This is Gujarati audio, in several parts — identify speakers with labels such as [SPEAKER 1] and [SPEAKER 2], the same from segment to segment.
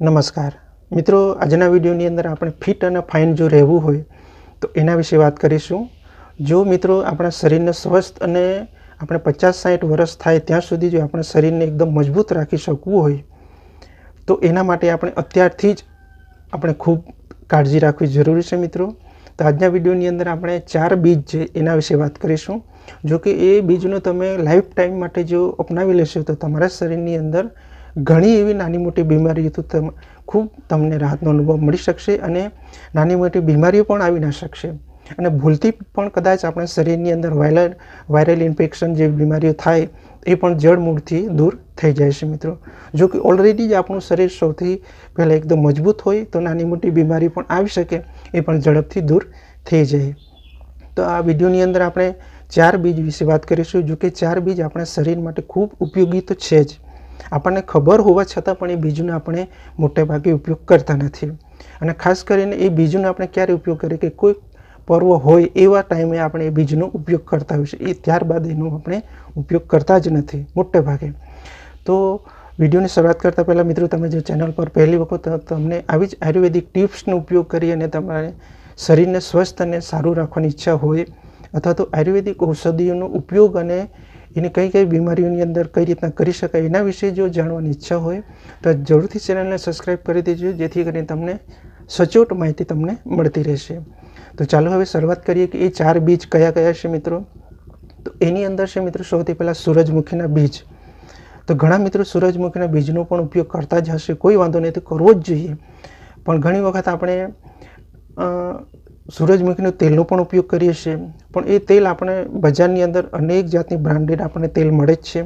[SPEAKER 1] નમસ્કાર. મિત્રો, આજના વિડીયોની અંદર આપણે ફિટ અને ફાઇન જો રહેવું હોય, તો એના વિશે વાત કરીશું. જો મિત્રો, આપણા શરીરને સ્વસ્થ અને આપણે પચાસ સાઠ વર્ષ થાય ત્યાં સુધી જો આપણે શરીરને એકદમ મજબૂત રાખી શકવું હોય, તો એના માટે આપણે અત્યારથી જ આપણે ખૂબ કાળજી રાખવી જરૂરી છે મિત્રો. તો આજના વિડીયોની અંદર આપણે ચાર બીજ છે એના વિશે વાત કરીશું. જો કે એ બીજનો તમે લાઈફ ટાઈમ માટે જો અપનાવી લેશો, તો તમારા શરીરની અંદર ઘણી એવી નાની મોટી બીમારીઓથી તમ ખૂબ તમને રાહતનો અનુભવ મળી શકશે અને નાની મોટી બીમારીઓ પણ આવી ના શકશે. અને ભૂલથી પણ કદાચ આપણા શરીરની અંદર વાયરલ વાયરલ ઇન્ફેક્શન જેવી બીમારીઓ થાય, એ પણ જડમૂળથી દૂર થઈ જાય છે મિત્રો. જો કે ઓલરેડી જ આપણું શરીર સૌથી પહેલાં એકદમ મજબૂત હોય, તો નાની મોટી બીમારી પણ આવી શકે, એ પણ ઝડપથી દૂર થઈ જાય. તો આ વિડીયોની અંદર આપણે ચાર બીજ વિશે વાત કરીશું જો કે ચાર બીજ આપણા શરીર માટે ખૂબ ઉપયોગી તો છે જ. આપણને ખબર હોવા છતાં પણ એ બીજનો આપણે મોટે ભાગે ઉપયોગ કરતા નથી. અને ખાસ કરીને એ બીજનો આપણે ક્યારે ઉપયોગ કરીએ કે કોઈ પર્વ હોય એવા ટાઈમે આપણે એ બીજનો ઉપયોગ કરતા હોય છે એ ત્યારબાદ એનો આપણે ઉપયોગ કરતા જ નથી મોટે ભાગે તો વિડીયોની શરૂઆત કરતાં પહેલાં મિત્રો, તમે જો ચેનલ પર પહેલી વખત તમને આવી જ આયુર્વેદિક ટિપ્સનો ઉપયોગ કરી અને તમારે શરીરને સ્વસ્થ અને સારું રાખવાની ઈચ્છા હોય, અથવા તો આયુર્વેદિક ઔષધિઓનો ઉપયોગ અને એની કઈ કઈ બીમારીઓની અંદર કઈ રીતના કરી શકાય એના વિશે જો જાણવાની ઈચ્છા હોય, તો જરૂરથી ચેનલને સબસ્ક્રાઈબ કરી દેજો, જેથી કરીને તમને સચોટ માહિતી તમને મળતી રહેશે. તો ચાલો હવે શરૂઆત કરીએ કે એ ચાર બીજ કયા કયા છે મિત્રો? તો એની અંદર છે મિત્રો સૌથી પહેલાં સૂરજમુખીના બીજ. તો ઘણા મિત્રો સૂરજમુખીના બીજનો પણ ઉપયોગ કરતા જ હશે, કોઈ વાંધો નહીં, તો કરવો જ જોઈએ. પણ ઘણી વખત આપણે સૂરજમુખીનો તેલનો પણ ઉપયોગ કરીએ છીએ. પણ એ તેલ આપણે બજારની અંદર અનેક જાતની બ્રાન્ડેડ આપણને તેલ મળે જ છે.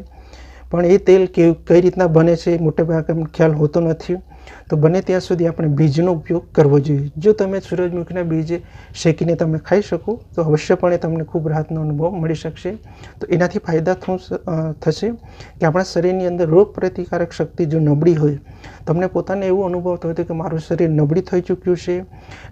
[SPEAKER 1] પણ એ તેલ કેવી, કઈ રીતના બને છે એ મોટે ભાગે ખ્યાલ હોતો નથી. તો બને ત્યાં સુધી આપણે બીજનો ઉપયોગ કરવો જોઈએ. જો તમે સૂરજમુખીના બીજ શેકીને તમે ખાઈ શકો, તો અવશ્યપણે તમને ખૂબ રાહતનો અનુભવ મળી શકશે. તો એનાથી ફાયદા શું થશે? કે આપણા શરીરની અંદર રોગ પ્રતિકારક શક્તિ જો નબળી હોય, તમને પોતાને એવું અનુભવ થયો હતો કે મારું શરીર નબળી થઈ ચૂક્યું છે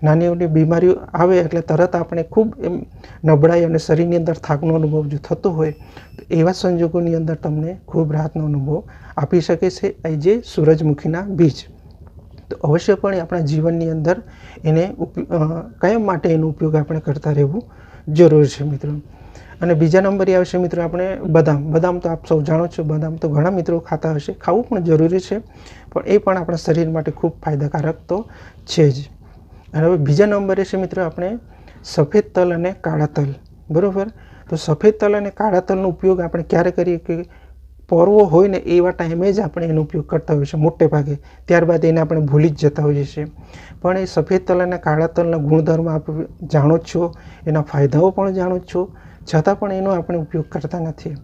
[SPEAKER 1] નાની નાની બીમારીઓ આવે એટલે તરત આપણે ખૂબ એમ નબળાઈ અને શરીરની અંદર થાકનો અનુભવ જો થતો હોય, તો એવા સંજોગોની અંદર તમને ખૂબ રાહતનો અનુભવ આપી શકે છે. એ જે સૂરજમુખીના બીજ. તો અવશ્યપણે આપણા જીવનની અંદર એને કાયમ માટે એનો ઉપયોગ આપણે કરતા રહેવું જરૂર છે મિત્રો? અને બીજા નંબરે આવશે મિત્રો આપણે બદામ. બદામ તો આપ સૌ જાણો છો, બદામ તો ઘણા મિત્રો ખાતા હશે. ખાવું પણ જરૂરી છે, પણ એ પણ આપણા શરીર માટે ખૂબ ફાયદાકારક તો છે જ. અને હવે બીજા નંબરે છે મિત્રો આપણે સફેદ તલ અને કાળા તલ. બરાબર? તો સફેદ તલ અને કાળા તલનો ઉપયોગ આપણે ક્યારે કરીએ કે પર્વો હોય ને એવા ટાઈમે જ આપણે એનો ઉપયોગ કરતા હોઈએ છીએ મોટે ભાગે. ત્યારબાદ એને આપણે ભૂલી જ જતા હોઈએ છીએ. પણ એ સફેદ તલ અને કાળા તલના ગુણધર્મ આપ જાણો જ છો, એના ફાયદાઓ પણ જાણો જ છો, છતાં પણ એનો આપણે ઉપયોગ કરતા નથી.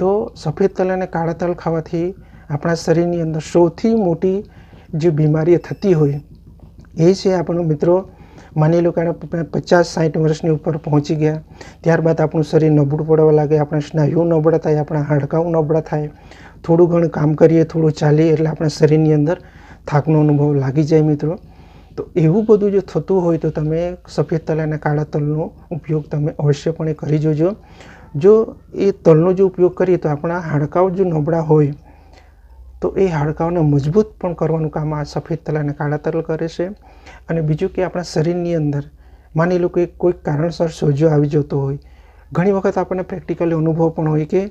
[SPEAKER 1] તો સફેદ તલ અને કાળા તલ ખાવાથી આપણા શરીરની અંદર સૌથી મોટી જે બીમારી થતી હોય એ છે આપણો મિત્રો માની લો કે આપણે પચાસ, સાઠ વર્ષની ઉપર પહોંચી ગયા. ત્યારબાદ આપણું શરીર નબળું પડવા લાગે, આપણા સ્નાયુઓ નબળા થાય, આપણા હાડકાઓ નબળા થાય. થોડું ઘણું કામ કરીએ, થોડું ચાલીએ એટલે આપણા શરીરની અંદર થાકનો અનુભવ લાગી જાય મિત્રો. તો એવું બધું જો થતું હોય તો તમે સફેદ તલ અને કાળા તલનો ઉપયોગ તમે અવશ્યપણે કરી જોજો. જો એ તલનો જો ઉપયોગ કરીએ તો આપણા હાડકાઓ જો નબળા હોય તો એ હાડકાઓને મજબૂત પણ કરવાનું કામ આ સફેદ તલ અને કાળા તલ કરે છે. અને બીજું કે આપણા શરીરની અંદર માની લો કે કોઈક કારણસર સોજો આવી જતો હોય, ઘણી વખત આપણને પ્રેક્ટિકલી અનુભવ પણ હોય કે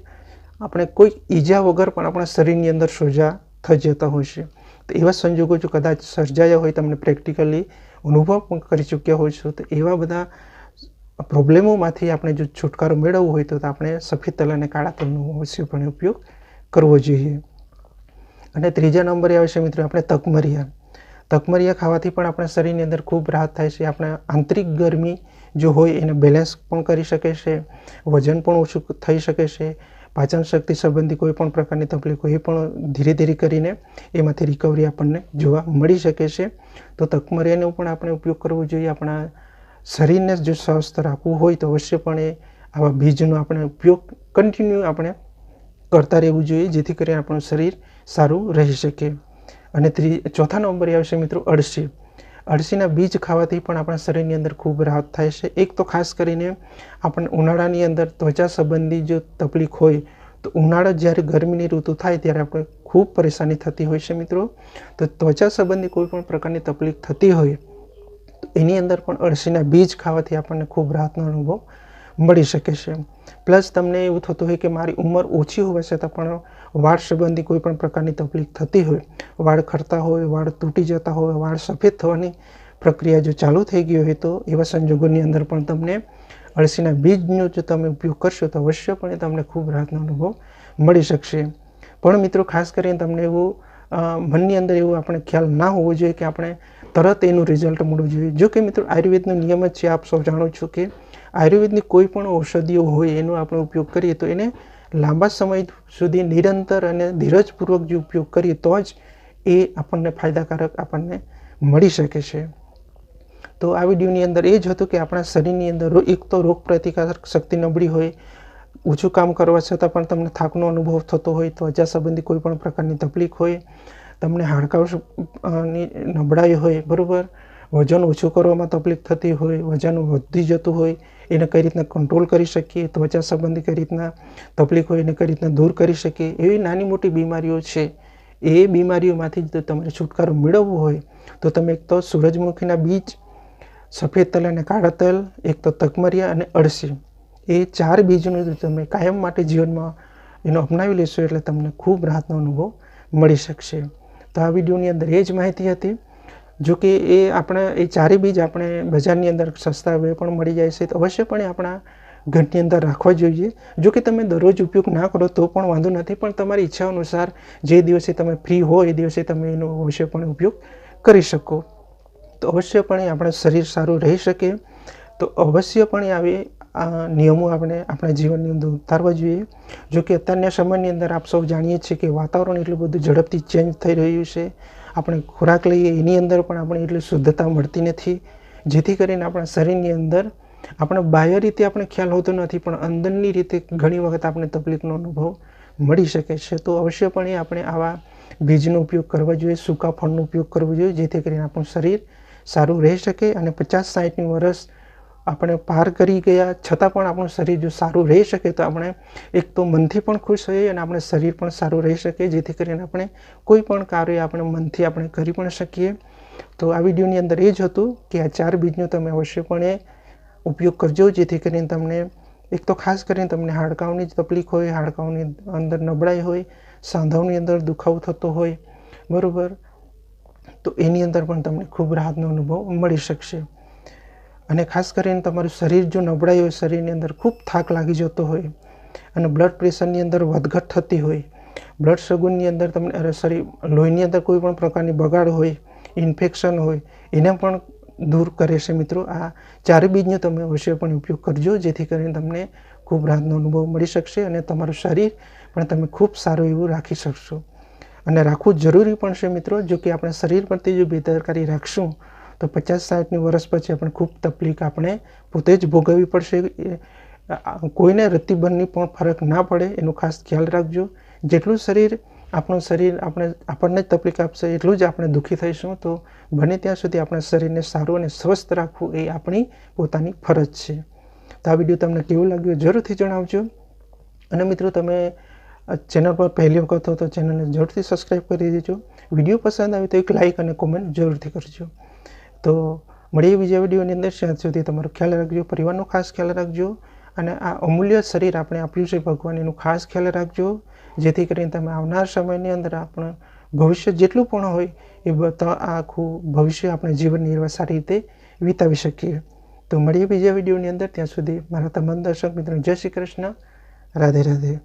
[SPEAKER 1] આપણે કોઈક ઈજા વગર પણ આપણા શરીરની અંદર સોજા થઈ જતા હોય છે. તો એવા સંજોગો જો કદાચ સર્જાયા હોય, તમને પ્રેક્ટિકલી અનુભવ પણ કરી ચૂક્યા હોય છો, તો એવા બધા પ્રોબ્લેમોમાંથી આપણે જો છુટકારો મેળવવો હોય તો આપણે સફેદ તલ અને કાળા તલનો અવશ્યપણે ઉપયોગ કરવો જોઈએ. અને ત્રીજા નંબરે આવે છે મિત્રો આપણે તકમરિયા. તકમરિયા ખાવાથી પણ આપણા શરીરની અંદર ખૂબ રાહત થાય છે. આપણા આંતરિક ગરમી જો હોય, એને બેલેન્સ પણ કરી શકે છે, વજન પણ ઓછું થઈ શકે છે, પાચન શક્તિ સંબંધી કોઈ પણ પ્રકારની તકલીફ, એ પણ ધીરે ધીરે કરીને એમાંથી રિકવરી આપણને જોવા મળી શકે છે. તો તકમરિયાનો પણ આપણે ઉપયોગ કરવો જોઈએ. આપણા શરીરને જો સ્વસ્થ રાખવું હોય, તો અવશ્યપણે આવા બીજનો આપણે ઉપયોગ કન્ટિન્યુ આપણે કરતા રહેવું જોઈએ. જેથી કરીને આપણું શરીર સારું રહી શકે. અને ત્રી, ચોથા નંબરે આવશે મિત્રો અળસી. અળસીના બીજ ખાવાથી પણ આપણા શરીરની અંદર ખૂબ રાહત થાય છે. એક તો ખાસ કરીને આપણને ઉનાળાની અંદર ત્વચા સંબંધી જો તકલીફ હોય, તો ઉનાળા જ્યારે ગરમીની ઋતુ થાય ત્યારે આપણે ખૂબ પરેશાની થતી હોય છે મિત્રો. તો ત્વચા સંબંધી કોઈ પણ પ્રકારની તકલીફ થતી હોય, તો એની અંદર પણ અળસીના બીજ ખાવાથી આપણને ખૂબ રાહતનો અનુભવ મળી શકે છે. પ્લસ તમને એવું થતું હોય કે મારી ઉંમર ઓછી હોવા છતાં પણ વાળ સંબંધી કોઈ પણ પ્રકારની તકલીફ થતી હોય, વાળ ખરતા હોય, વાળ તૂટી જતા હોય, વાળ સફેદ થવાની પ્રક્રિયા જો ચાલુ થઈ ગઈ હોય તો એવા સંજોગોની અંદર પણ તમને અળસીના બીજનો જો તમે ઉપયોગ કરશો તો અવશ્યપણે તમને ખૂબ રાહતનો અનુભવ મળી શકશે. પણ મિત્રો, ખાસ કરીને તમને એવું મનની અંદર એવું આપણે ખ્યાલ ના હોવો જોઈએ કે આપણે તરત એનું રિઝલ્ટ મળવું જોઈએ. જો કે મિત્રો, આયુર્વેદનો નિયમ જ છે, આપ સૌ જાણો છો કે આયુર્વેદની કોઈ પણ ઔષધિઓ હોય એનો આપણે ઉપયોગ કરીએ તો એને લાંબા સમય સુધી નિરંતર અને ધીરજપૂર્વક જે ઉપયોગ કરીએ તો જ એ આપણને ફાયદાકારક આપણને મળી શકે છે. તો આ વિડીયોની અંદર એ જ હતું કે આપણા શરીરની અંદર એક તો રોગ પ્રતિકારક શક્તિ નબળી હોય, ઓછું કામ કરવા છતાં પણ તમને થાકનો અનુભવ થતો હોય ત્વચા સંબંધી કોઈ પણ પ્રકારની તકલીફ હોય, તમને હાડકાની નબળાઈ હોય, બરાબર? વજન ઓછું કરવામાં તકલીફ થતી હોય, વજન વધી જતું હોય, એને કઈ રીતના કંટ્રોલ કરી શકીએ, ત્વચા સંબંધી કઈ રીતના તકલીફ હોય, એને કઈ રીતના દૂર કરી શકીએ, એવી નાની મોટી બીમારીઓ છે, એ બીમારીઓમાંથી જો તમારે છુટકારો મેળવવો હોય, તો તમે એક તો સૂરજમુખીના બીજ, સફેદ તલ અને કાળા તલ, એક તો તકમરિયા અને અળસી, એ ચાર બીજનું તમે કાયમ માટે જીવનમાં એનો અપનાવી લેશો એટલે તમને ખૂબ રાહતનો અનુભવ મળી શકશે. તો આ વિડીયોની અંદર એ જ માહિતી હતી. જો કે એ આપણા, એ ચારે બીજ આપણે બજારની અંદર સસ્તા હવે પણ મળી જાય છે, તો અવશ્યપણે આપણા ઘરની અંદર રાખવા જોઈએ. જો કે તમે દરરોજ ઉપયોગ ના કરો તો પણ વાંધો નથી, પણ તમારી ઈચ્છા અનુસાર જે દિવસે તમે ફ્રી હો એ દિવસે તમે એનો અવશ્યપણે ઉપયોગ કરી શકો. તો અવશ્યપણે આપણા શરીર સારું રહી શકે. તો અવશ્યપણે આવી, આ નિયમો આપણે આપણા જીવનની અંદર ઉતારવા જોઈએ. જો કે અત્યારના સમયની અંદર આપ સૌ જાણીએ છીએ કે વાતાવરણ એટલું બધું ઝડપથી ચેન્જ થઈ રહ્યું છે. આપણે ખોરાક લઈએ, એની અંદર પણ આપણે એટલી શુદ્ધતા મળતી નથી. જેથી કરીને આપણા શરીરની અંદર આપણે બાહ્ય રીતે આપણે ખ્યાલ હોતો નથી, પણ અંદરની રીતે ઘણી વખત આપણે તકલીફનો અનુભવ મળી શકે છે. તો અવશ્યપણે આપણે આવા બીજનો ઉપયોગ કરવો જોઈએ, સૂકા ફળનો ઉપયોગ કરવો જોઈએ, જેથી કરીને આપણું શરીર સારું રહી શકે અને પચાસ સાઠની વર્ષ આપણે પાર કરી ગયા, છતાં પણ આપણું શરીર જો સારું રહી શકે તો આપણે એક તો મનથી પણ ખુશ હોઈએ અને આપણે શરીર પણ સારું રહી શકે, જેથી કરીને આપણે કોઈ પણ કાર્ય આપણે મનથી આપણે કરી પણ શકીએ. તો આ વિડીયોની અંદર એ જ હતું કે આ ચાર બીજનો તમે અવશ્યપણે ઉપયોગ કરજો, જેથી કરીને તમને એક તો ખાસ કરીને તમને હાડકાંઓની જ તકલીફ હોય, હાડકાંઓની અંદર નબળાઈ હોય, સાંધાઓની અંદર દુખાવો થતો હોય, બરાબર? તો એની અંદર પણ તમને ખૂબ રાહતનો અનુભવ મળી શકશે. અને ખાસ કરીને તમારું શરીર જો નબળાઈ હોય, શરીરની અંદર ખૂબ થાક લાગી જતો હોય અને બ્લડ પ્રેશરની અંદર વધઘટ થતી હોય બ્લડ સગુનની અંદર તમને શરીર લોહીની અંદર કોઈ પણ પ્રકારની બગાડ હોય ઇન્ફેક્શન હોય, એને પણ દૂર કરે છે મિત્રો. આ ચારે બીજનો તમે અવશ્ય પણ ઉપયોગ કરજો, જેથી કરીને તમને ખૂબ રાહતનો અનુભવ મળી શકશે અને તમારું શરીર પણ તમે ખૂબ સારું એવું રાખી શકશો. અને રાખવું જરૂરી પણ છે મિત્રો, જો કે આપણે શરીર પ્રત્યે જો બેદરકારી રાખશું તો પચાસ સાઠની વર્ષ પછી આપણે ખૂબ તકલીફ આપણે પોતે જ ભોગવવી પડશે. કોઈને રતિબંધની પણ ફરક ના પડે, એનો ખાસ ખ્યાલ રાખજો. જેટલું શરીર આપણું શરીર આપણે, આપણને જ તકલીફ આપશે, એટલું જ આપણે દુઃખી થઈશું. તો બને ત્યાં સુધી આપણા શરીરને સારું અને સ્વસ્થ રાખવું એ આપણી પોતાની ફરજ છે. તો આ વીડિયો તમને કેવું લાગ્યું જરૂરથી જણાવજો. અને મિત્રો, તમે ચેનલ પર પહેલી વખત હો તો ચેનલને જરૂરથી સબસ્ક્રાઈબ કરી દેજો. વીડિયો પસંદ આવે તો એક લાઇક અને કોમેન્ટ જરૂરથી કરજો. તો મળીએ બીજા વિડીયોની અંદર ત્યાં સુધી તમારો ખ્યાલ રાખજો, પરિવારનો ખાસ ખ્યાલ રાખજો અને આ અમૂલ્ય શરીર આપણે આપ્યું છે ભગવાન, એનું ખાસ ખ્યાલ રાખજો. જેથી કરીને તમે આવનાર સમયની અંદર આપણે ભવિષ્ય જેટલું પણ હોય એ આખું ભવિષ્ય આપણે જીવન નિર્વાહ સારી રીતે વિતાવી શકીએ. તો મળીએ બીજા વિડીયોની અંદર. ત્યાં સુધી મારા તમામ દર્શક મિત્રો જય શ્રી કૃષ્ણ. રાધે રાધે.